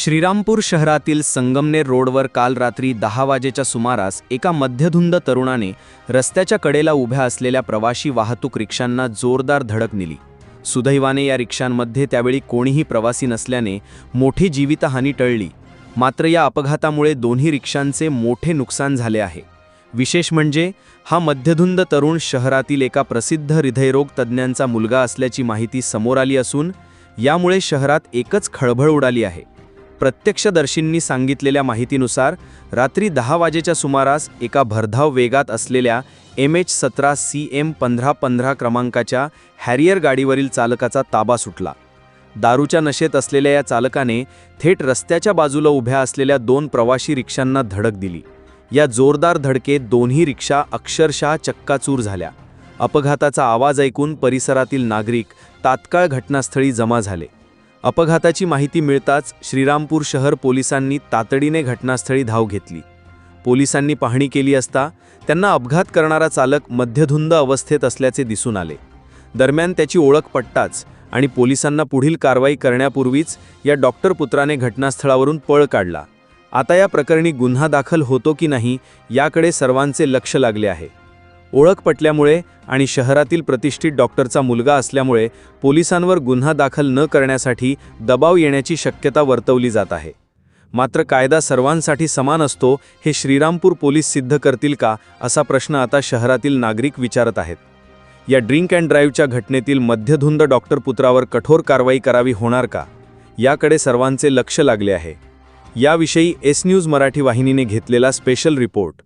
श्रीरामपूर शहरातील संगमनेर रोडवर काल रात्री दहा वाजेच्या सुमारास एका मध्यधुंद तरुणाने रस्त्याच्या कडेला उभ्या असलेल्या प्रवाशी वाहतूक रिक्षांना जोरदार धडक नेली. सुदैवाने या रिक्षांमध्ये त्यावेळी कोणीही प्रवासी नसल्याने मोठी जीवितहानी टळली. मात्र या अपघातामुळे दोन्ही रिक्षांचे मोठे नुकसान झाले आहे. विशेष म्हणजे हा मध्यधुंद तरुण शहरातील एका प्रसिद्ध हृदयरोग तज्ज्ञांचा मुलगा असल्याची माहिती समोर आली असून यामुळे शहरात एकच खळबळ उडाली आहे. प्रत्यक्षदर्शींनी सांगितलेल्या माहितीनुसार रात्री दहा वाजेच्या सुमारास एका भरधाव वेगात असलेल्या एम एच सतरा सी एम पंधरा पंधरा क्रमांकाच्या हॅरियर गाडीवरील चालकाचा ताबा सुटला. दारूच्या नशेत असलेल्या या चालकाने थेट रस्त्याच्या बाजूला उभ्या असलेल्या दोन प्रवाशी रिक्षांना धडक दिली. या जोरदार धडकेत दोन्ही रिक्षा अक्षरशः चक्काचूर झाल्या. अपघाताचा आवाज ऐकून परिसरातील नागरिक तात्काळ घटनास्थळी जमा झाले. अपघाताची माहिती मिळताच श्रीरामपूर शहर पोलिसांनी तातडीने घटनास्थळी धाव घेतली. पोलिसांनी पाहणी केली असता त्यांना अपघात करणारा चालक मध्यधुंद अवस्थेत असल्याचे दिसून आले. दरम्यान त्याची ओळख पटताच आणि पोलिसांना पुढील कारवाई करण्यापूर्वीच या डॉक्टर पुत्राने घटनास्थळावरून पळ काढला. आता या प्रकरणी गुन्हा दाखल होतो की नाही याकडे सर्वांचे लक्ष लागले आहे. ओळख पटल्यामुळे आणि शहरातील प्रतिष्ठित डॉक्टरचा मुलगा असल्यामुळे पोलिसांवर गुन्हा दाखल न करण्यासाठी दबाव येण्याची शक्यता वर्तवली जात आहे. मात्र कायदा सर्वांसाठी समान असतो हे श्रीरामपूर पोलीस सिद्ध करतील का असा प्रश्न आता शहरातील नागरिक विचारत आहेत. या ड्रिंक अँड ड्राईव्हच्या घटनेतील मध्यधुंद डॉक्टर पुत्रावर कठोर कारवाई करावी होणार का? याकडे सर्वांचे लक्ष लागले आहे. याविषयी एस न्यूज मराठी वाहिनीने घेतलेला स्पेशल रिपोर्ट.